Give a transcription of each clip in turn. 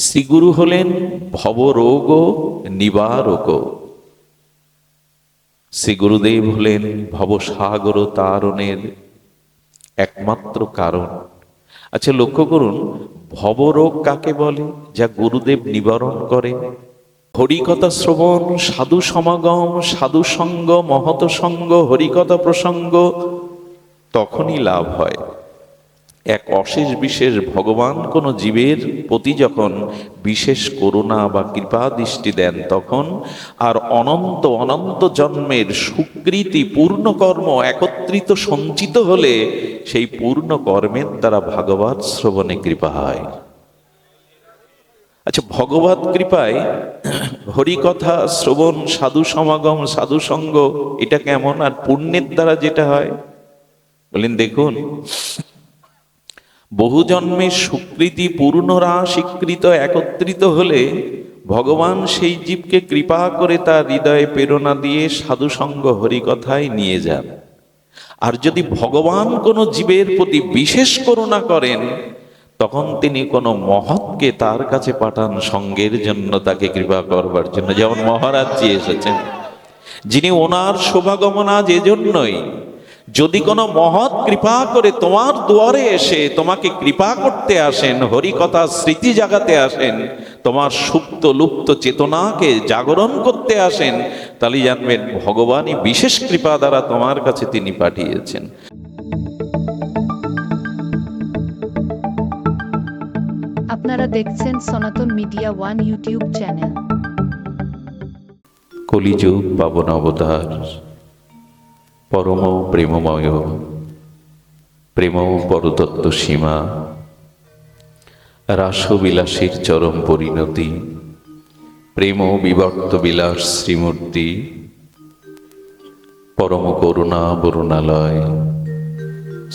শ্রীগুরু হলেন ভবরোগ নিবারক শ্রী গুরুদেব হলেন ভবসাগর তারণের একমাত্র কারণ। আচ্ছা লক্ষ্য করুন, ভবরোগ কাকে বলে? যা গুরুদেব নিবারণ করে। হরিকথা শ্রবণ, সাধু সমাগম, সাধু সঙ্গ মহত সঙ্গ, হরিকথা প্রসঙ্গ, তখনই লাভ হয়। এক অশেষ বিশেষ ভগবান কোন জীবের প্রতি যখন বিশেষ করুণা বা কৃপা দৃষ্টি দেন তখন আর অনন্ত অনন্ত জন্মের সুকৃতি পূর্ণ কর্ম একত্রিত সঞ্চিত হলে সেই পূর্ণ কর্মের দ্বারা ভাগবত শ্রবণে কৃপা হয়। আচ্ছা ভগবত কৃপায় হরিকথা, শ্রবণ, সাধু সমাগম, সাধু সঙ্গ, এটা কেমন? আর পুণ্যের দ্বারা যেটা হয়? বলেন দেখুন বহু জন্মের স্বীকৃতি পূর্ণরা স্বীকৃত একত্রিত হলে ভগবান সেই জীবকে কৃপা করে তার হৃদয়ে প্রেরণা দিয়ে সাধুসঙ্গ হরিকথায় নিয়ে যান। আর যদি ভগবান কোনো জীবের প্রতি বিশেষ করুণা করেন, তখন তিনি কোনো মহৎকে তার কাছে পাঠান সঙ্গের জন্য তাকে কৃপা করবার জন্য। যেমন মহারাজজি এসেছেন, যিনি ওনার শোভাগমন আজ এজন্যই যদি কোনো মহৎ কৃপা করে তোমার দুয়ারে এসে তোমাকে কৃপা করতে আসেন হরিকথা স্মৃতি জাগাতে আসেন তোমার সুপ্ত লুপ্ত চেতনাকে জাগরণ করতে আসেন তাহলে জানবেন ভগবানই বিশেষ কৃপা দ্বারা তোমার কাছে তিনি পাঠিয়েছেন। আপনারা দেখছেন সনাতন মিডিয়া ওয়ান ইউটিউব চ্যানেল। কলিযুগ পাবন অবতার। পরম প্রেমময় প্রেম পরতত্ত্ব সীমা, রাসবিলাসীর চরম পরিণতি প্রেম বিবর্ত বিলাস শ্রীমূর্তি, পরম করুণা বরুণালয়,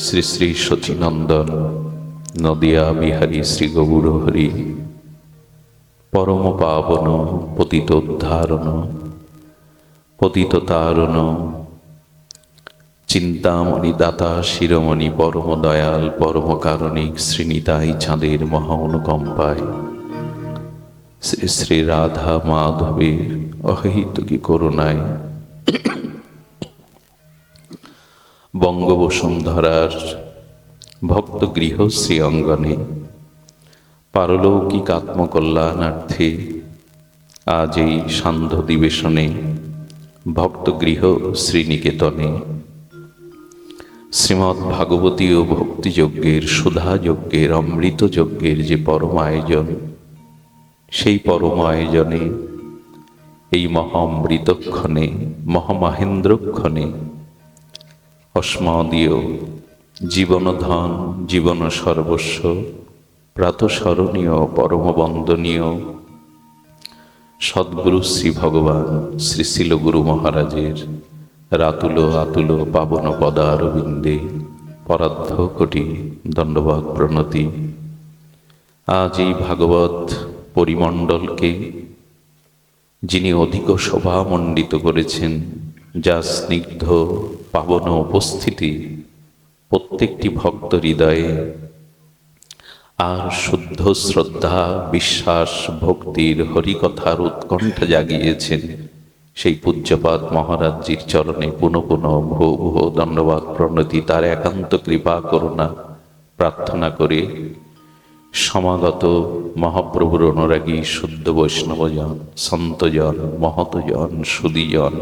শ্রী শ্রী শচীনন্দন নদিয়া বিহারী শ্রী গৌর হরি, পরম পাবন পতিত উদ্ধারণ পতিত তারণ চিন্তামণি দাতা, শিরোমণি পরম দয়াল পরম কারণিক শ্রীনিতাই চাঁদের মহা অনুকম্পায় শ্রী শ্রী রাধা মাধবের অহিতুকি করুণায়। বঙ্গবসুন্ধরার ভক্ত গৃহ শ্রী অঙ্গনে, পারলৌকিক আত্মকল্যাণার্থে আজ এই সান্ধ্য দিবেশনে ভক্তগৃহ শ্রীনিকেতনে শ্রীমৎ ভাগবতী ও ভক্তিযজ্ঞের, সুধাযজ্ঞের অমৃত যজ্ঞের যে পরম আয়োজন সেই পরম আয়োজনে এই মহা অমৃতক্ষণে মহামহেন্দ্রক্ষণে অস্মদীয় জীবনধন জীবন সর্বস্ব প্রাতঃস্মরণীয়, পরমবন্দনীয়, সদ্গুরু শ্রী ভগবান শ্রী শিল গুরু মহারাজের রাতুল আতুল পাবন পদারবিন্দে পরাধ্য কোটি দণ্ডবাদ প্রণতি। আজ এই ভাগবত পরিমণ্ডলকে, যিনি অধিক শোভামণ্ডিত করেছেন, যা স্নিগ্ধ পাবন উপস্থিতি প্রত্যেকটি ভক্ত হৃদয়ে, আর শুদ্ধ শ্রদ্ধা, বিশ্বাস, ভক্তির হরিকথার উৎকণ্ঠা জাগিয়েছেন। সেই পূজ্যপাদ মহারাজজির চরণে পুনঃ পুনঃ ভূ ভূ দণ্ডবাদ প্রণতি, তার একান্ত কৃপা করুণা প্রার্থনা করে। সমাগত মহাপ্রভুর অনুরাগী শুদ্ধ বৈষ্ণবজন, সন্তজন, মহতজন, সুদীজন,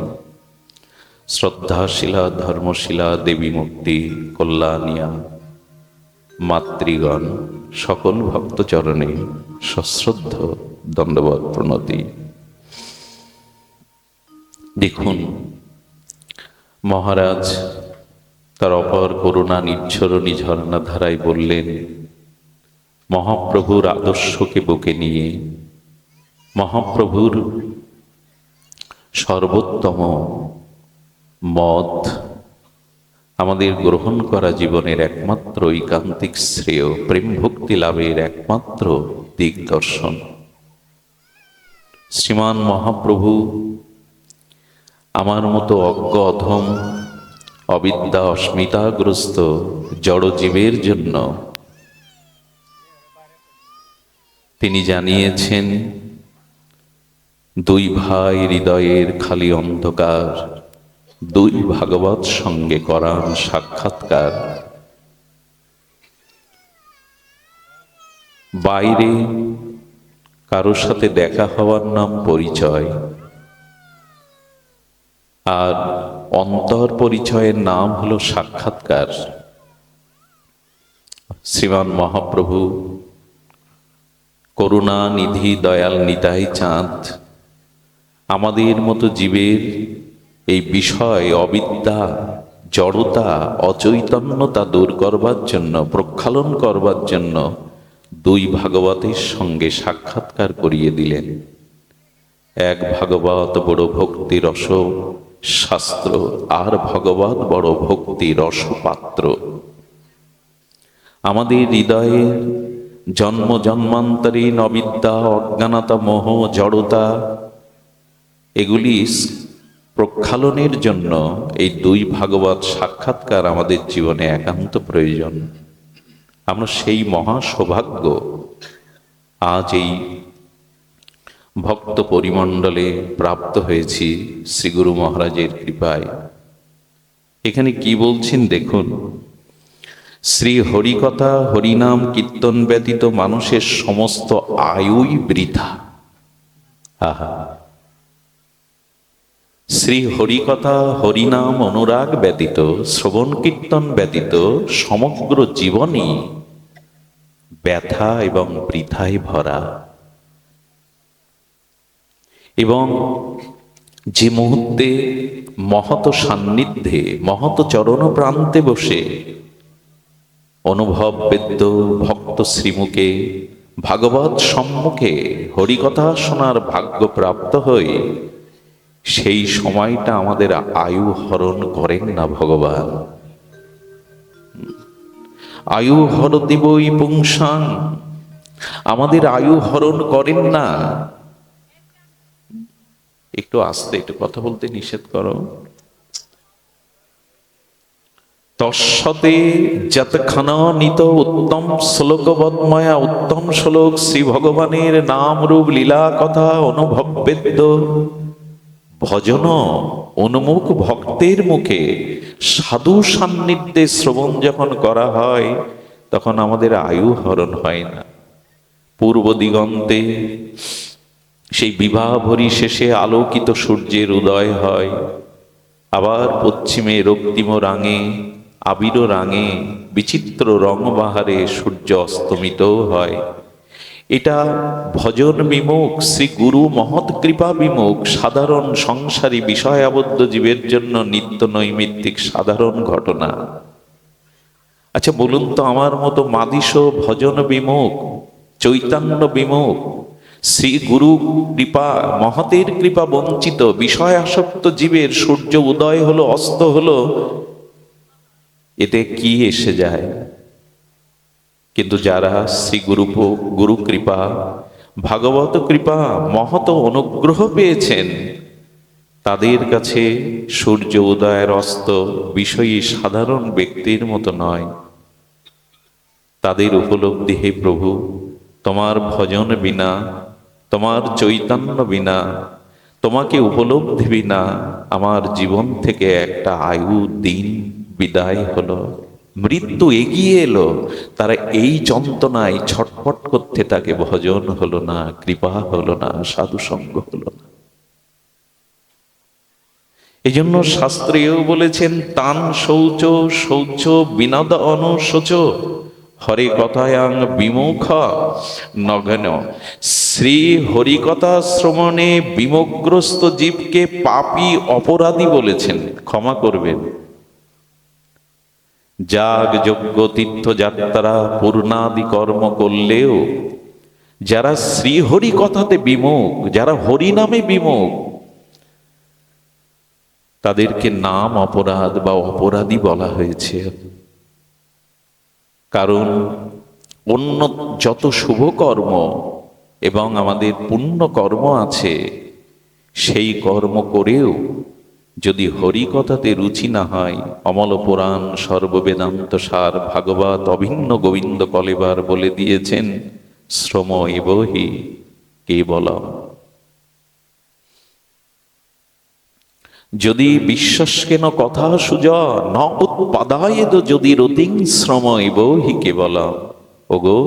শ্রদ্ধাশীলা, ধর্মশীলা, দেবী মুক্তি, কল্যাণিয়া, মাতৃগণ, সকল ভক্তচরণে সশ্রদ্ধ দণ্ডবাদ প্রণতি। দেখুন, মহারাজ তার অপর করুণা নিচ্ছরণী ঝর্ণা ধারায় বললেন, মহাপ্রভুর আদর্শকে বুকে নিয়ে, মহাপ্রভুর সর্বোত্তম মত আমাদের গ্রহণ করা জীবনের একমাত্র ঐকান্তিক শ্রেয় প্রেম ভক্তি লাভের একমাত্র দিগদর্শন। শ্রীমান মহাপ্রভু আমার মতো অজ্ঞ অধম, অবিদ্যা অস্মিতাগ্রস্ত জড়জীবের জন্য। তিনি জানিয়েছেন, দুই ভাই হৃদয়ের খালি অন্ধকার, দুই ভাগবত সঙ্গে করান সাক্ষাৎকার। বাইরে কারোর সাথে দেখা হওয়ার নাম পরিচয় আর অন্তর পরিচয়ের নাম হলো সাক্ষাৎকার। শ্রীমান মহাপ্রভু করুণা নিধি দয়াল নিতাই চাঁদ, আমাদের মতো জীবের এই বিষয়, অবিদ্যা, জড়তা, অচৈতন্যতা দূর করবার জন্য, প্রক্ষালন করবার জন্য দুই ভাগবতের সঙ্গে সাক্ষাৎকার করিয়ে দিলেন। এক ভাগবত বড় ভক্তি রস শাস্ত্র, আর ভগবত বড় ভক্তি রসপাত্র। আমাদের হৃদয়ের জন্ম জন্মান্তরীণ অবিদ্যা, অজ্ঞানতা, মোহ, জড়তা এগুলি প্রক্ষালনের জন্য এই দুই ভাগবত সাক্ষাৎকার আমাদের জীবনে একান্ত প্রয়োজন। আমরা সেই মহা সৌভাগ্য আজ এই ভক্ত পরিমণ্ডলে প্রাপ্ত হয়েছি শ্রীগুরু মহারাজের কৃপায়। এখানে কি বলছেন দেখুন, শ্রী হরিকথা হরিনাম কীর্তন ব্যতীত মানুষের সমস্ত আয়ুই বৃথা। আহা। শ্রী হরিকথা হরিনাম অনুরাগ ব্যতীত, শ্রবণ কীর্তন ব্যতীত সমগ্র জীবনই ব্যথা এবং বৃথায় ভরা। এবং যে মুহূর্তে মহত সান্নিধ্যে মহত চরণ প্রান্তে বসে অনুভব বেদ্য ভক্ত শ্রীমুখে, ভাগবত সম্মুখে হরিকথা শোনার ভাগ্য প্রাপ্ত হয়ে সেই সময়টা আমাদের আয়ু হরণ করেন না ভগবান। আয়ু হর দিবই পুংসাং, আমাদের আয়ু হরণ করেন না। একটু আস্তে, একটু কথা বলতে নিষেধ করো। তৎসতে যতখানা নিত উত্তম শ্লোকবৎময়া, উত্তম শ্লোক শ্রী ভগবানের নাম রূপ লীলা কথা অনুভবেদ্য। ভজন উন্মুখ ভক্তের মুখে সাধু সান্নিধ্যে শ্রবণ যখন করা হয়, তখন আমাদের আয়ু হরণ হয় না। পূর্ব দিগন্তে সেই বিবাহ ভরি শেষে আলোকিত সূর্যের উদয় হয়। আবার পশ্চিমে রক্তিম রাঙে, আবির রাঙে, বিচিত্র রংবাহারে সূর্য অস্তমিতও হয়। এটা ভজন বিমুখ, শ্রী গুরু মহৎ কৃপা বিমুখ, সাধারণ সংসারী বিষয় আবদ্ধ জীবের জন্য নিত্য নৈমিত্তিক সাধারণ ঘটনা। আচ্ছা বলুন তো আমার মতো মাদিস ভজন বিমুখ, চৈতন্য বিমুখ শ্রী গুরু কৃপা, মহতের কৃপা বঞ্চিত বিষয় আসক্ত জীবের সূর্য উদয় হলো, অস্ত হলো, এতে কি এসে যায়? কিন্তু যারা শ্রী গুরু গুরু কৃপা, ভাগবত কৃপা মহত অনুগ্রহ পেয়েছেন, তাদের কাছে সূর্য উদয়ের অস্ত বিষয়ী সাধারণ ব্যক্তির মতো নয়। তাদের উপলব্ধি হে প্রভু, তোমার ভজন বিনা তোমার চৈতন্য বিনা, তোমাকে উপলব্ধি বিনা আমার জীবন থেকে একটা আয়ু, দিন বিদায় হলো। মৃত্যু এগিয়ে এলো, তারা এই যন্ত্রণায় ছটফট করতে তাকে ভজন হলো না, কৃপা হলো না সাধু সঙ্গ হলো না। এই জন্য শাস্ত্রেও বলেছেন, তান শৌচ শৌচ বিনোদ অনুশোচ হরে কথায়াং বিমুখ নগন শ্রী হরিকথা শ্রমণে বিমুগ্রস্ত জীবকে পাপী অপরাধী বলেছেন। ক্ষমা করবেন। যাগ যজ্ঞ তীর্থযাত্রা পূর্ণাদি কর্ম করলেও যারা শ্রীহরি কথাতে বিমুখ যারা হরি নামে বিমুখ তাদেরকে নাম অপরাধ বা অপরাধী বলা হয়েছে। কারণ অন্য যত শুভ কর্ম এবং আমাদের পুণ্য কর্ম আছে, সেই কর্ম করেও যদি হরি কথাতে রুচি না হয়, অমল পুরাণ সর্ববেদান্ত সার ভাগবত অভিন্ন গোবিন্দ কলেবার বলে দিয়েছেন, শ্রম এবহি কেবলম। যদি বিশ্বাসকেন কথা সুজ ন উৎপাদায়েদ যদি রতিং শ্রম এবহি কেবলম। ওগো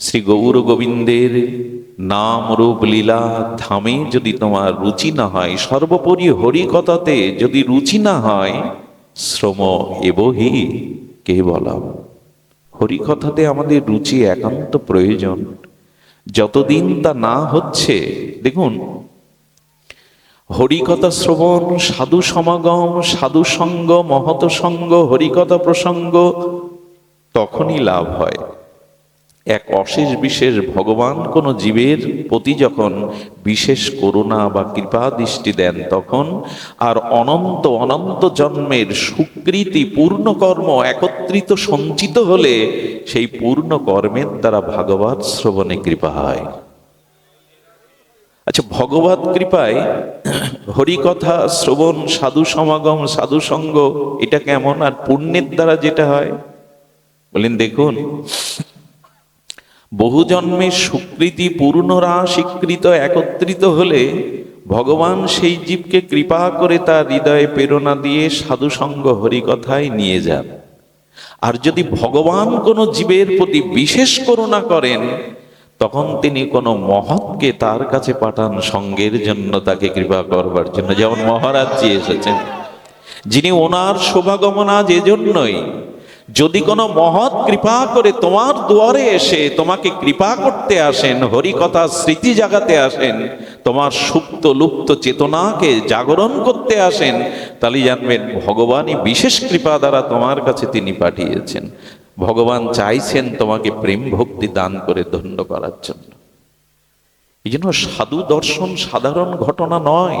শ্রী গৌর গোবিন্দের নাম রূপ লীলা ধামে যদি তোমার রুচি না হয়, সর্বোপরি হরি কথাতে যদি রুচি না হয়, শ্রম এবহি কে বলাম হরি কথাতে আমাদের রুচি একান্ত প্রয়োজন। যতদিন তা না হচ্ছে, দেখুন, হরিকথা শ্রবণ, সাধু সমাগম, সাধু সঙ্গ মহত সঙ্গ, হরিকথা প্রসঙ্গ, তখনই লাভ হয়। এক অশেষ বিশেষ ভগবান কোন জীবের প্রতি যখন বিশেষ করুণা বা কৃপা দৃষ্টি দেন তখন আর অনন্ত অনন্ত জন্মের সুকৃতি পূর্ণ কর্ম একত্রিত সঞ্চিত হলে সেই পূর্ণ কর্মের দ্বারা ভাগবত শ্রবণে কৃপা হয়। আচ্ছা ভগবত কৃপায় হরিকথা, শ্রবণ, সাধু সমাগম, সাধু সঙ্গ, এটা কেমন? আর পুণ্যের দ্বারা যেটা হয়? বলেন দেখুন। বহু জন্মের সুকৃতি পূর্ণরা স্বীকৃত একত্রিত হলে ভগবান সেই জীবকে কৃপা করে তার হৃদয়ে প্রেরণা দিয়ে সাধু সঙ্গ হরিকথায় নিয়ে যান। আর যদি ভগবান কোনো জীবের প্রতি বিশেষ করুণা করেন, তখন তিনি কোনো মহৎকে তার কাছে পাঠান সঙ্গের জন্য তাকে কৃপা করবার জন্য। যেমন মহারাজজি এসেছেন, যিনি ওনার শোভাগমন আজ এজন্যই যদি কোনো মহৎ কৃপা করে তোমার দুয়ারে এসে তোমাকে কৃপা করতে আসেন, হরিকথা স্মৃতি জাগাতে আসেন, তোমার সুপ্ত লুপ্ত চেতনাকে জাগরণ করতে আসেন, তাহলে জানবেন ভগবানই বিশেষ কৃপা দ্বারা তোমার কাছে তিনি পাঠিয়েছেন। ভগবান চাইছেন তোমাকে প্রেম ভক্তি দান করে ধন্য করার জন্য। এই জন্য সাধু দর্শন সাধারণ ঘটনা নয়।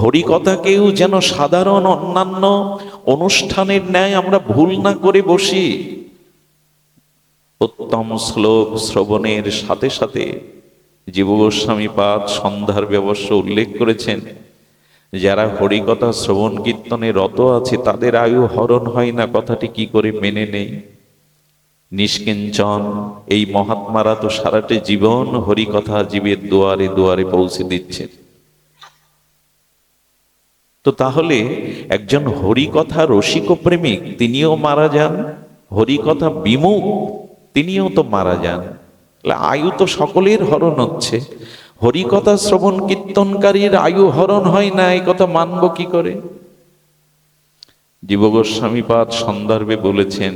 হরিকথাকেও যেন সাধারণ, অন্যান্য অনুষ্ঠানের ন্যায় আমরা ভুল না করে বসি। উত্তম শ্লোক শ্রবণের সাথে সাথে জীব গোস্বামী পাদ সন্ধ্যার ব্যবস্থা উল্লেখ করেছেন। যারা হরিকথা শ্রবণ কীর্তনে রত আছে, তাদের আয়ু হরণ হয় না, কথাটি কি করে মেনে নেই? নিষ্কিঞ্চন, এই মহাত্মারা তো সারাটে জীবন হরিকথা জীবের দুয়ারে দুয়ারে পৌঁছে দিচ্ছেন। তো তাহলে একজন হরিকথা রসিক প্রেমিক তিনিও মারা যান, হরিকথা বিমুখ তিনিও তো মারা যান। আয়ু তো সকলের হরণ হচ্ছে। হরিকথা শ্রবণ কীর্তনকারীর আয়ু হরণ হয় না, এই কথা মানব কি করে? জীব গোস্বামীপাদ সন্দর্ভে বলেছেন,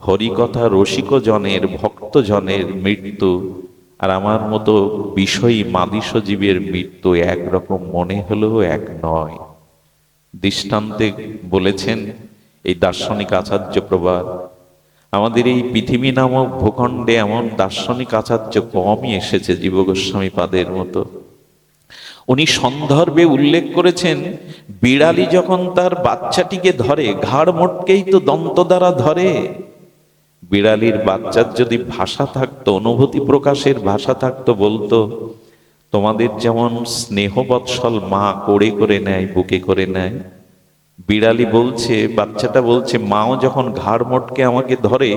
হরিকথা রসিক জনের, ভক্ত জনের মৃত্যু আর আমার মতো বিষয়ী মাদিস জীবের মৃত্যু একরকম মনে হলেও এক নয়। দৃষ্টান্তে বলেছেন এই দার্শনিক আচার্য প্রবাদ আমাদের এই পৃথিবী নামক ভূখণ্ডে এমন দার্শনিক আচার্য কমই এসেছে জীব গোস্বামী পাদের মতো। উনি সন্দর্ভে উল্লেখ করেছেন, বিড়ালি যখন তার বাচ্চাটিকে ধরে, ঘাড় মোটকেই তো দন্ত দ্বারা ধরে। বিড়ালির বাচ্চার যদি ভাষা থাকতো, অনুভূতি প্রকাশের ভাষা থাকতো বলতো তোমাদের যেমন স্নেহবৎসল মা করে করে নেয়, বুকে করে নেয়। বিড়ালি বলছে, বাচ্চাটা বলছে, মাও যখন ঘাড় মোটকে আমাকে ধরে,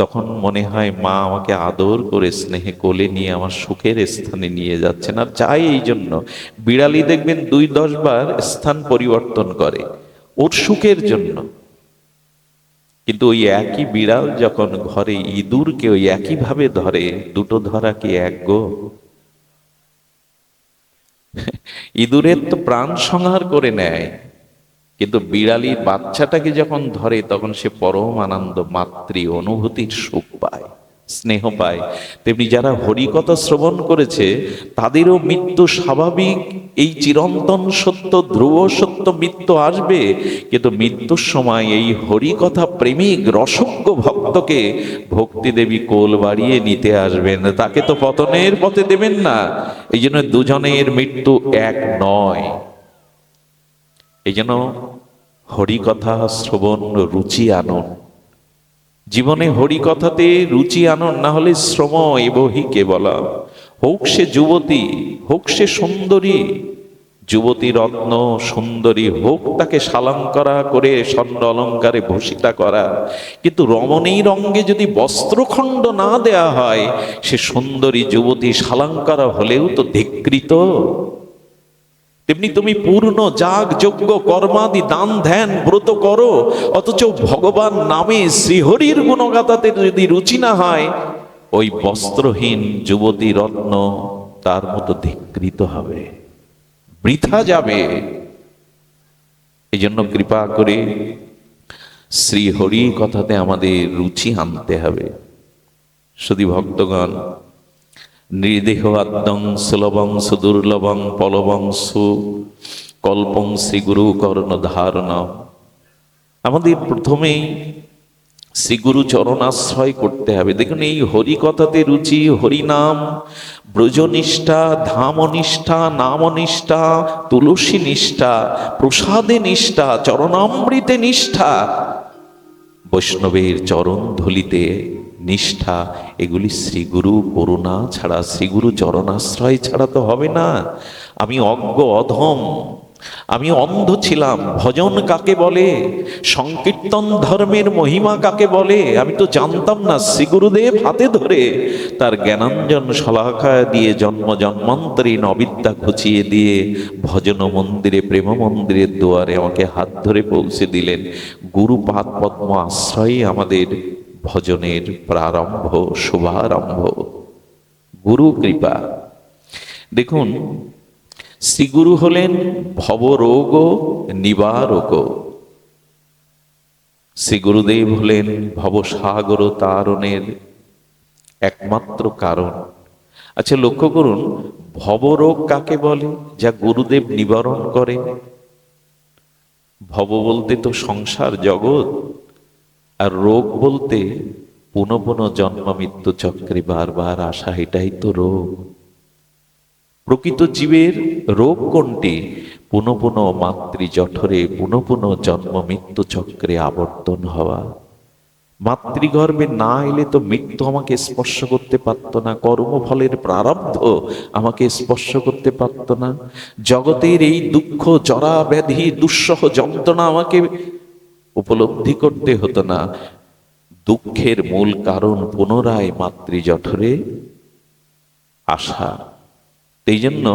তখন মনে হয় মা আমাকে আদর করে স্নেহে কোলে নিয়ে আমার সুখের স্থানে নিয়ে যাচ্ছেন আর চাই এই জন্য। বিড়ালি দেখবেন দুই দশ বার স্থান পরিবর্তন করে, ওর সুখের জন্য। কিন্তু ওই একই বিড়াল যখন ঘরে ইঁদুরকে ওই একইভাবে ধরে, দুটো ধরা কি এক গো? ইঁদুরের তো প্রাণ সংহার করে নেয়। কিন্তু বিড়ালি বাচ্চাটাকে যখন ধরে, তখন সে পরম আনন্দ, মাতৃ অনুভূতির সুখ পায়। স্নেহ পায় তেমনি যারা হরিকথা শ্রবণ করেছে, তাদেরও মৃত্যু স্বাভাবিক। এই চিরন্তন সত্য, ধ্রুব সত্য মৃত্যু আসবে। কিন্তু মৃত্যুর সময় এই হরিকথা প্রেমিক রসজ্ঞ ভক্তকে ভক্তি দেবী কোল বাড়িয়ে নিতে আসবেন। তাকে তো পতনের পথে দেবেন না। এই জন্য দুজনের মৃত্যু এক নয়। এই জন্য হরিকথা শ্রবণ রুচি আনন জীবনে হরিকথাতে রুচি আনন, না হলে শ্রম এবহি কে বলা হোক সে যুবতী, হোক সে সুন্দরী, যুবতী রত্ন সুন্দরী হোক তাকে সালঙ্করা করে স্বর্ণ অলঙ্কারে ভূষিতা করা। কিন্তু রমণী রঙ্গে যদি বস্ত্রখণ্ড না দেয়া হয়, সে সুন্দরী যুবতী সালঙ্কারা হলেও তো ধিকৃত। তেমনি তুমি পূর্ণ যাগ, যজ্ঞ, কর্মাদি, দান, ধ্যান, ব্রত করো। অথচ ভগবান নামে শ্রীহরির গুণগাতাতে যদি রুচি না হয়, ওই বস্ত্রহীন যুবতী রত্ন তার মতো ধিকৃত হবে। বৃথা যাবে। এই জন্য কৃপা করে শ্রীহরি কথাতে আমাদের রুচি আনতে হবে। শুধু ভক্তগণ নৃদেহ আদ্যং সুলভং সুদুর্লভং পলবং সু কল্পং শ্রীগুরু কর্ণ ধারণ আমাদের প্রথমেই শ্রীগুরু চরণাশ্রয় করতে হবে। দেখুন, এই হরি কথাতে রুচি, হরিনাম, ব্রজনিষ্ঠা, ধামনিষ্ঠা, নামনিষ্ঠা তুলসী নিষ্ঠা প্রসাদে নিষ্ঠা, চরণামৃতে নিষ্ঠা, বৈষ্ণবের চরণ ধুলিতে নিষ্ঠা, এগুলি শ্রীগুরু, করুণা ছাড়া, শ্রীগুরু চরণাশ্রয় ছাড়া তো হবে না। আমি অজ্ঞ, অধম, আমি অন্ধ ছিলাম। ভজন কাকে বলে? সংকীর্তন ধর্মের মহিমা কাকে বলে? আমি তো জানতাম না শ্রীগুরুদেব হাতে ধরে তার জ্ঞানাঞ্জন শলাখা দিয়ে জন্ম জন্মান্তরীণ অবিদ্যা ঘুচিয়ে দিয়ে ভজন মন্দিরে, প্রেম মন্দিরের দুয়ারে আমাকে হাত ধরে পৌঁছে দিলেন। গুরুপাদ পদ্ম আশ্রয়ই আমাদের ভজনের প্রারম্ভ, শুভারম্ভ। গুরু কৃপা। দেখুন, শ্রীগুরু হলেন ভবরোগ নিবারক। শ্রী গুরুদেব হলেন ভবসাগর তারণের একমাত্র কারণ। আচ্ছা লক্ষ্য করুন, ভবরোগ কাকে বলে? যা গুরুদেব নিবারণ করেন ভব বলতে তো সংসার জগৎ। আর রোগ বলতে পুনঃ পুনঃ জন্ম, মৃত্যু চক্রে বারবার আসা, এটাই তো রোগ। প্রকৃত জীবের রোগ কোনটি? পুনঃ পুনঃ মাতৃ জঠরে, পুনঃ পুনঃ জন্ম, মৃত্যু চক্রে আবর্তন হওয়া। মাতৃগর্ভে না এলে তো মৃত্যু আমাকে স্পর্শ করতে পারত না, কর্মফলের প্রারব্ধ আমাকে স্পর্শ করতে পারত না। জগতের এই দুঃখ জরা ব্যাধি দুঃসহ যন্ত্রণা আমাকে উপলব্ধি করতে হতো না। দুঃখের মূল কারণ পুনরায় মাতৃজঠরে আসা। এই জন্য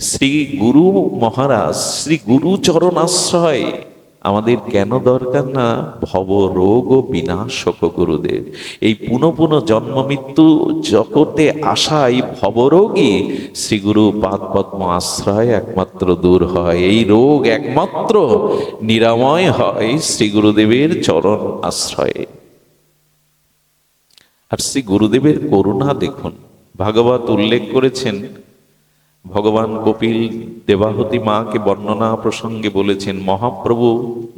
শ্রী গুরু মহারাজ, শ্রী গুরু চরণ আশ্রয় আমাদের কেন দরকার না? ভব রোগ ও বিনাশক গুরুদেব। এই পুনঃ পুনঃ জন্ম মৃত্যু জগতে আসা এই ভবরোগী শ্রীগুরু পাদ পদ্ম আশ্রয় একমাত্র দূর হয়। এই রোগ একমাত্র নিরাময় হয় শ্রী গুরুদেবের চরণ আশ্রয়ে। আর শ্রী গুরুদেবের করুণা দেখুন। ভাগবত উল্লেখ করেছেন ভগবান কপিল দেবাহতী মাকে বর্ণনা প্রসঙ্গে বলেছেন, মহাপ্রভু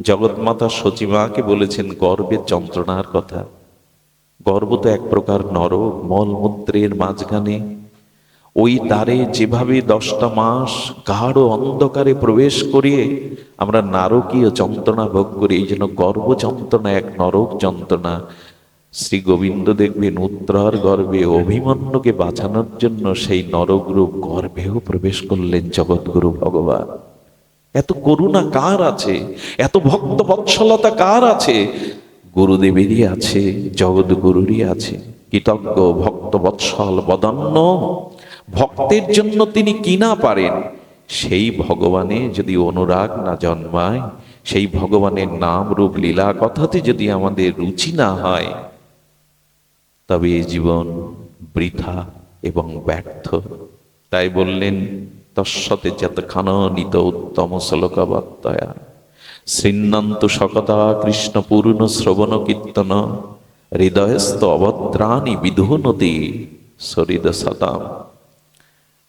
জগৎমাতা সচিমাকে বলেছেন গর্বের যন্ত্রণার কথা। গর্ব তো এক প্রকার নরক মলমূত্রের মাঝখানে। ওই তারে যেভাবে দশটা মাস গাঢ় অন্ধকারে প্রবেশ করিয়ে আমরা নারকীয় যন্ত্রণা ভোগ করি, এই জন্য গর্ব যন্ত্রণা এক নরক যন্ত্রণা। শ্রী গোবিন্দ দেখবেন উত্তরার গর্ভে অভিমন্যুকে বাঁচানোর জন্য সেই নরগ্রূপ গর্ভেও প্রবেশ করলেন জগৎগুরু ভগবান। এত করুণা কার আছে? এত ভক্ত বৎসলতা কার আছে? গুরুদেবেরই আছে, জগৎগুরুরই আছে। কৃতজ্ঞ ভক্ত বৎসল বদন্ন, ভক্তের জন্য তিনি কি না পারেন? সেই ভগবানে যদি অনুরাগ না জন্মায়, সেই ভগবানের নাম রূপ লীলা কথাতে যদি আমাদের রুচি না হয় তবে এই জীবন বৃথা এবং ব্যর্থ। তাই বললেন, তৎসতে যতক্ষণ নিত উত্তম শ্লোকবত্তয়া শ্রীন্নন্ত সকতা কৃষ্ণ পূর্ণ শ্রবণ কীর্তন, হৃদয়স্থ অভদ্রাণী বিধুনতি সরিদ সতাম।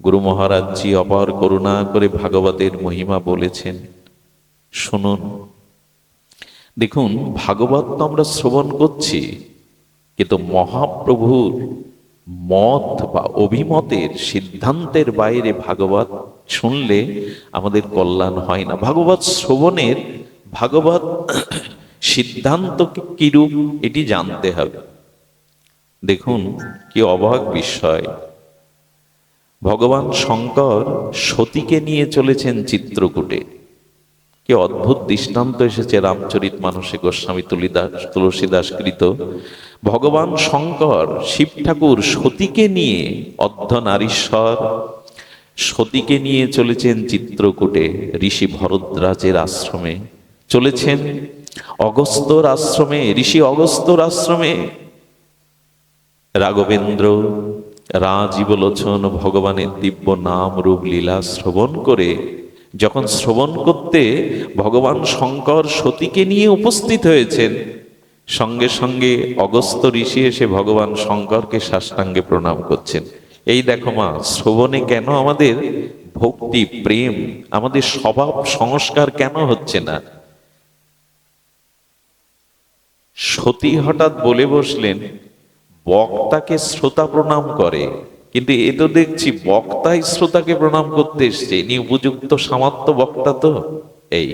গুরু মহারাজজি অপার করুণা করে ভাগবতের মহিমা বলেছেন, শুনুন। দেখুন, ভাগবত তো আমরা শ্রবণ করছি কিন্তু মহাপ্রভুর মত বা অভিমতের সিদ্ধান্তের বাইরে ভাগবত শুনলে আমাদের কল্যাণ হয় না। ভাগবত শ্রবণের ভাগবত সিদ্ধান্ত কিরূপ এটি জানতে হবে। দেখুন কি অবাক বিষয়। ভগবান শঙ্কর সতীকে নিয়ে চলেছেন চিত্রকূটে। কি অদ্ভুত দৃষ্টান্ত এসেছে রামচরিত মানসে গোস্বামী তুলিদাস তুলসীদাস কৃত ভগবান শঙ্কর শিব ঠাকুর সতীকে নিয়ে অর্ধ নারীশ্বর, সতীকে নিয়ে চলেছেন চিত্রকূটে, ঋষি ভরদ্রাজের আশ্রমে। চলেছেন অগস্ত্যর আশ্রমে, ঋষি অগস্ত্যর আশ্রমে। রাঘবেন্দ্র রাজীবলোচন ভগবানের দিব্য নাম রূপ লীলা শ্রবণ করে যখন শ্রবণ করতে ভগবান শঙ্কর সতীকে নিয়ে উপস্থিত হয়েছেন, সঙ্গে সঙ্গে অগস্ত্য ঋষি এসে ভগবান শঙ্করকে সাষ্টাঙ্গে প্রণাম করছেন। এই দেখো মা, শ্রবণে কেন আমাদের ভক্তি, প্রেম, আমাদের স্বভাব সংস্কার কেন হচ্ছে না? সতী হঠাৎ বলে বসলেন, বক্তাকে শ্রোতা প্রণাম করে। কিন্তু এ তো দেখছি বক্তাই শ্রোতাকে প্রণাম করতে এসছে। ইনি উপযুক্ত সামাত্য বক্তা তো, এই।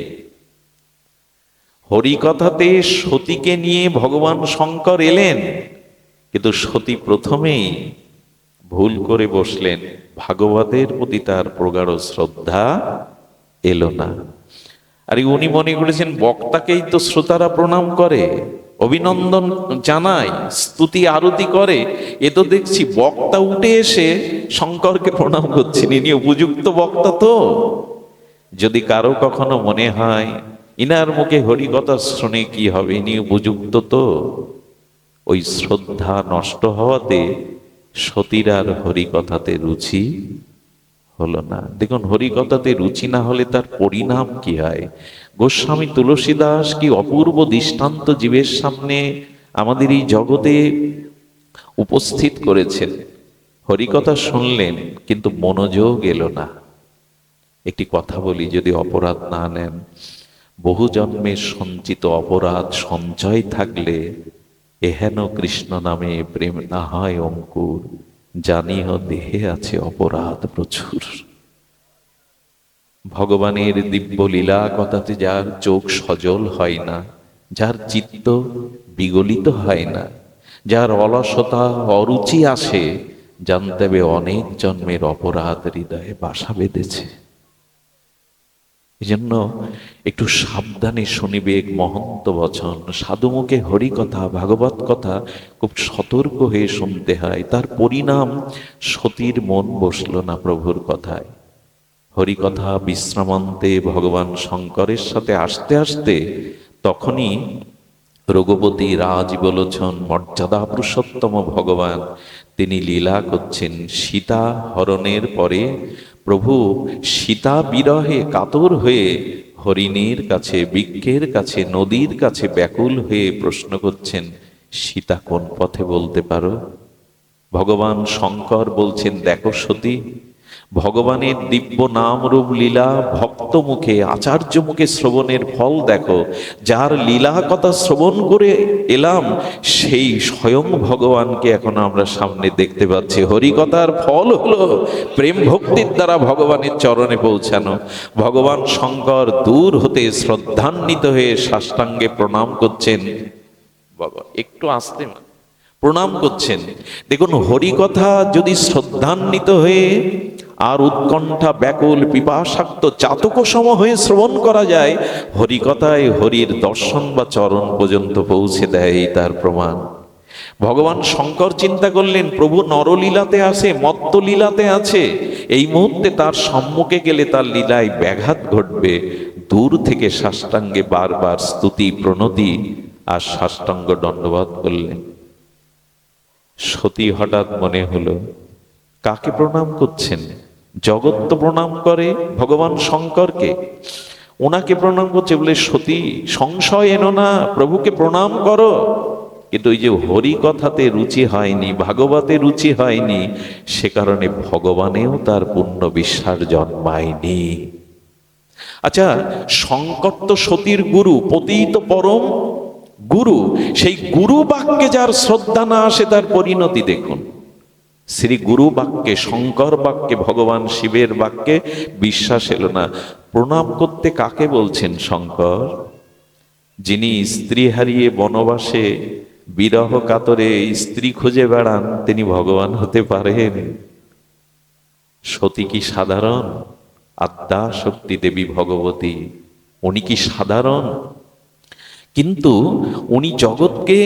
হরিকথাতে সতীকে নিয়ে ভগবান শঙ্কর এলেন, কিন্তু সতী প্রথমেই ভুল করে বসলেন। ভাগবতের প্রতি তার প্রগাঢ় শ্রদ্ধা এলো না। আর উনি মনে করেছেন বক্তাকেই তো শ্রোতারা প্রণাম করে। অভিনন্দন জানায়, স্তুতি, আরতি করে। এ তো দেখছি বক্তা উঠে এসে শঙ্করকে প্রণাম করছেন। ইনি উপযুক্ত বক্তা তো। যদি কারও কখনো মনে হয়, ইনার মুখে হরিকথা শুনে কি হবে? ইনি উপযুক্ত তো। ওই শ্রদ্ধা নষ্ট হওয়াতে সতীর আর হরিকথাতে রুচি হলো না। দেখুন, হরিকথাতে রুচি না হলে তার পরিণাম কি হয়? গোস্বামী তুলসীদাস কি অপূর্ব দৃষ্টান্ত জীবের সামনে আমাদের এই জগতে উপস্থিত করেছেন? হরিকথা শুনলেন, কিন্তু মনোযোগ এলো না। একটি কথা বলি, যদি অপরাধ না নেন, বহু জন্মের সঞ্চিত অপরাধ সঞ্চয় থাকলে এহেন কৃষ্ণ নামে প্রেম না হয় অঙ্কুর। জানিও দেহে আছে অপরাধ প্রচুর। ভগবানের দিব্য লীলা কথাতে যার চোখ সজল হয় না, যার চিত্ত বিগলিত হয় না, যার অলসতা অরুচি আসে জানতে হবে অনেক জন্মের অপরাধ হৃদয়ে বাসা বেঁধেছে। এই জন্য একটু সাবধানে শুনিবে এক মহন্ত বচন, সাধুমুখে হরি কথা ভাগবত কথা খুব সতর্ক হয়ে শুনতে হয়। তার পরিণাম সতীর মন বসল না প্রভুর কথায়। হরিকথা বিশ্রামান্তে ভগবান শঙ্করের সাথে আসতে আসতে তখনই রঘুপতি রাজীবলোচন মর্যাদা পুরুষোত্তম ভগবান, তিনি লীলা করছেন। সীতা হরণের পরে প্রভু সীতা বিরহে কাতর হয়ে হরিণীর কাছে, বৃক্ষের কাছে, নদীর কাছে ব্যাকুল হয়ে প্রশ্ন করছেন, সীতা কোন পথে বলতে পারো? ভগবান শঙ্কর বলছেন, দেখো সতী ভগবানের দিব্য নাম রূপ লীলা ভক্ত মুখে, আচার্য মুখে শ্রবণের ফল দেখো। যার লীলা কথা শ্রবণ করে এলাম, সেই স্বয়ং ভগবানকে এখন আমরা সামনে দেখতে পাচ্ছি। হরিকথার ফল হলো প্রেম ভক্তির দ্বারা ভগবানের চরণে পৌঁছানো। ভগবান শঙ্কর দূর হতে শ্রদ্ধান্বিত হয়ে সাষ্টাঙ্গে প্রণাম করছেন। বাবা, একটু আসতে মা। প্রণাম করছেন। দেখুন, হরিকথা যদি শ্রদ্ধান্বিত হয়ে আর উৎকণ্ঠা ব্যাকুল পিপাসাক্ত চাতক সম হয়ে শ্রবণ করা যায়, হরিকথায় হরির দর্শন বা চরণ পর্যন্ত পৌঁছে দেয় তার প্রমাণ। ভগবান শঙ্কর চিন্তা করলেন, প্রভু নরলীলাতে আছে মত্ত লীলাতে আছে। এই মুহূর্তে তার সম্মুখে গেলে তার লীলায় ব্যাঘাত ঘটবে। দূর থেকে সাষ্টাঙ্গে বারবার স্তুতি, প্রণতি। আর সাষ্টাঙ্গ দণ্ডবাদ করলেন। সতী হঠাৎ মনে হলো, কাকে প্রণাম করছেন? জগৎ তো প্রণাম করে ভগবান শঙ্করকে। ওনাকে প্রণাম করছে বলে, সতী, সংশয় এনো না, প্রভুকে প্রণাম করো। কিন্তু ওই যে হরি কথাতে রুচি হয়নি, ভাগবতে রুচি হয়নি, সে কারণে ভগবানেও তার পূর্ণ বিশ্বাস জন্মায়নি। আচ্ছা শঙ্কর তো সতীর গুরু, পতিত পরম গুরু। সেই গুরু বাক্যে যার শ্রদ্ধা না আসে, তার পরিণতি দেখুন। শ্রী গুরু বাক্যে শঙ্কর বাক্যে ভগবান শিবের বাক্যে বিশ্বাস এলো না। প্রণাম করতে কাকে বলছেন শঙ্কর? যিনি স্ত্রী হারিয়ে বনবাসে, বিরহ কাতরে স্ত্রী খুঁজে বেড়ান, তিনি ভগবান হতে পারেন। সতী কি সাধারণ? আদ্যা শক্তি দেবী ভগবতী, উনি কি সাধারণ? কিন্তু উনি জগৎকে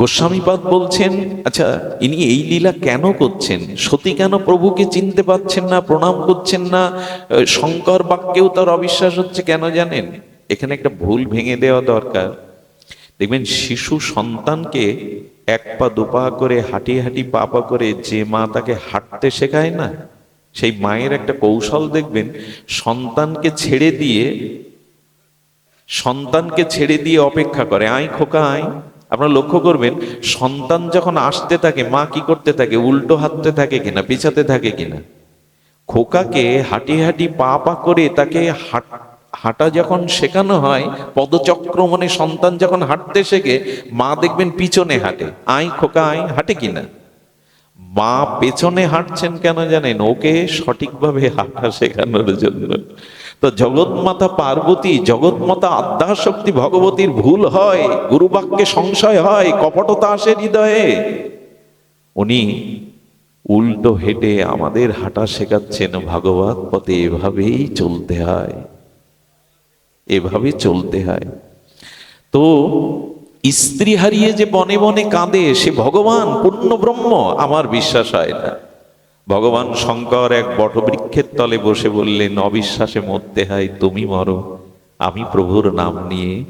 গোস্বামীপাদ বলছেন আচ্ছা ইনি এই লীলা কেন করছেন? সতী কেন প্রভুকে চিনতে পাচ্ছেন না, প্রণাম করছেন না? শঙ্কর বাক্যেও তার অবিশ্বাস হচ্ছে কেন জানেন? এখানে একটা ভুল ভেঙে দেওয়া দরকার। দেখবেন, শিশু সন্তানকে এক পা দুপা করে হাঁটি হাঁটি পা পা করে যে মা তাকে হাঁটতে শেখায় না, সেই মায়ের একটা কৌশল দেখবেন, সন্তানকে ছেড়ে দিয়ে, সন্তানকে ছেড়ে দিয়ে অপেক্ষা করে, আয় খোকা আই আপনারা লক্ষ্য করবেন, সন্তান যখন আসতে থাকে, মা কি করতে থাকে, উল্টো হাঁটতে থাকে কিনা, পিছাতে থাকে কিনা, খোকাকে হাঁটি হাঁটি পা পা করে তাকে হাঁট- হাঁটা যখন শেখানো হয়, পদচক্র পদচক্রমণে সন্তান যখন হাঁটতে শেখে, মা দেখবেন পিছনে হাঁটে আই খোকা আই হাঁটে কিনা? মা পেছনে হাঁটছেন কেন জানেন? ওকে সঠিকভাবে হাঁটা শেখানোর জন্য। তো জগৎমাতা পার্বতী, জগৎমাতা আদ্যাশক্তি ভগবতীর ভুল হয়, গুরুবাক্যে সংশয় হয়, কপটতা আসে হৃদয়ে। উনি উল্টো হেঁটে আমাদের হাঁটা শেখাচ্ছেন, ভাগবত পথে এভাবেই চলতে হয়, এভাবে চলতে হয়। তো স্ত্রী হারিয়ে যে বনে বনে কাঁদে, সে ভগবান পূর্ণ ব্রহ্ম আমার বিশ্বাস হয় না। ভগবান শঙ্কর এক বটবৃক্ষের তলে বসে বললেন, অবিশ্বাসে মরতে হয় তুমি মরো। আমি প্রভুর নাম নিয়ে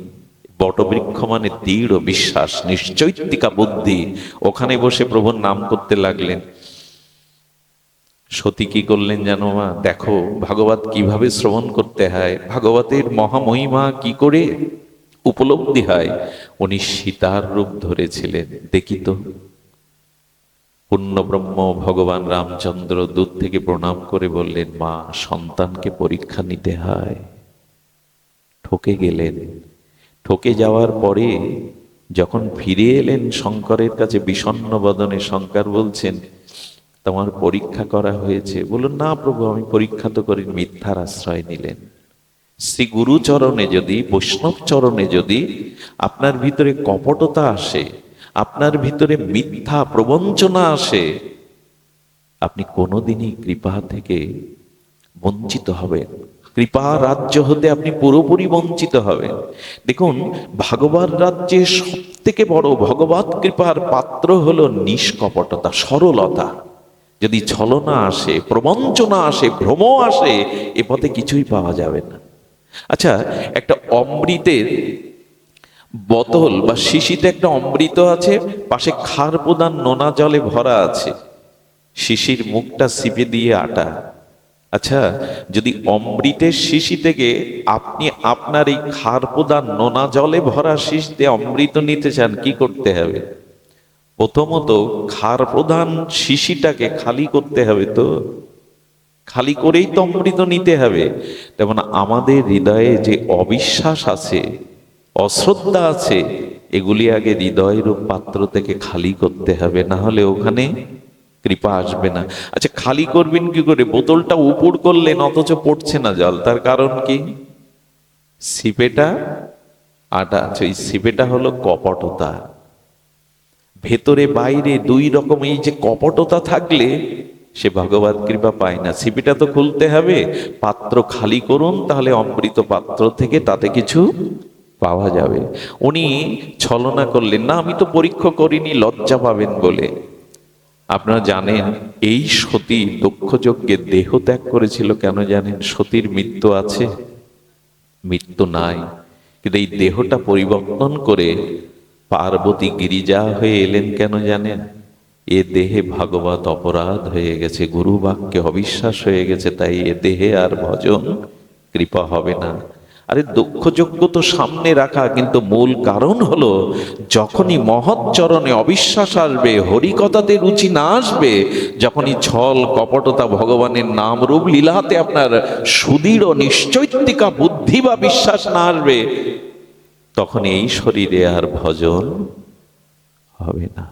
বটবৃক্ষ মানে দৃঢ় বিশ্বাস নিশ্চৈতিকা বুদ্ধি। ওখানে বসে প্রভুর নাম করতে লাগলেন। সতী কি করলেন জানো মা? দেখো, ভাগবত কীভাবে শ্রবণ করতে হয়, ভাগবতের মহামহিমা কি করে উপলব্ধি হয়, উনি সীতার রূপ ধরেছিলেন। দেখি তো। পূর্ণব্রহ্ম ভগবান রামচন্দ্র দূর থেকে প্রণাম করে বললেন, মা, সন্তানকে পরীক্ষা নিতে হয়। ঠকে গেলেন। ঠকে যাওয়ার পরে যখন ফিরে এলেন, শঙ্করের কাছে বিষণ্ণ বদনে শঙ্কর বলছেন, তোমার পরীক্ষা করা হয়েছে। বলুন না প্রভু, আমি পরীক্ষা তো করি মিথ্যার আশ্রয় নিলেন। শ্রী গুরুচরণে যদি, বৈষ্ণব চরণে যদি আপনার ভিতরে কপটতা আসে আপনার ভিতরে মিথ্যা প্রবঞ্চনা আসে, আপনি কোনোদিনই কৃপা থেকে বঞ্চিত হবেন। কৃপা রাজ্য হতে আপনি পুরোপুরি বঞ্চিত হবেন। দেখুন, ভাগবত রাজ্যে সব থেকে বড় ভগবত কৃপার পাত্র হলো নিষ্কপটতা, সরলতা। যদি ছলনা আসে, প্রবঞ্চনা আসে, ভ্রম আসে, এ পথে কিছুই পাওয়া যাবে না। আচ্ছা একটা অমৃতের বোতল বা শিশিতে একটা অমৃত আছে, পাশে খার প্রদান নোনা জলে ভরা আছে। শিশির মুখটা সিপে দিয়ে আটা। আচ্ছা যদি অমৃতের শিশি থেকে আপনি আপনার এই খার প্রদান নোনা জলে ভরা শিশিতে অমৃত নিতে চান, কি করতে হবে? প্রথমত খার প্রধান শিশিটাকে খালি করতে হবে তো। খালি করেই তো অমৃত নিতে হবে। তেমন আমাদের হৃদয়ে যে অবিশ্বাস আছে অশ্রদ্ধা আছে, এগুলি আগে হৃদয়ের পাত্র থেকে খালি করতে হবে, না হলে ওখানে কৃপা আসবে না। আচ্ছা খালি করবেন কি করে? বোতলটা উপর করলেন, অথচ পড়ছে না জল, তার কারণ কি? সিপেটা আটা আচ্ছা এই সিপেটা হলো কপটতা। ভেতরে বাইরে দুই রকম, এই যে কপটতা থাকলে সে ভগবত কৃপা পায় না। সিপিটা তো খুলতে হবে, পাত্র খালি করুন, তাহলে অমৃত পাত্র থেকে তাতে কিছু পাওয়া যাবে। উনি ছলনা করলেন, না, আমি তো পরীক্ষা করিনি, লজ্জা পাবেন বলে। আপনারা জানেন, এই সতী দক্ষ যজ্ঞে দেহ ত্যাগ করেছিল কেন জানেন? সতীর মৃত্যু আছে। মৃত্যু নাই। কিন্তু এই দেহটা পরিবর্তন করে পার্বতী গিরিজা হয়ে এলেন কেন জানেন? এ দেহে ভাগবত অপরাধ হয়ে গেছে গুরু বাক্যে অবিশ্বাস হয়ে গেছে, তাই এ দেহে আর ভজন কৃপা হবে না। আরে দক্ষযজ্ঞ তো সামনে রাখা, কিন্তু মূল কারণ হলো যখনই মহৎ চরণে অবিশ্বাস আসবে, হরিকথাতে রুচি না আসবে, যখনই ছল কপটতা ভগবানের নাম রূপ লীলাতে আপনার সুদৃঢ় নিশ্চৈতিকা বুদ্ধি বা বিশ্বাস না আসবে তখন এই শরীরে আর ভজন হবে না।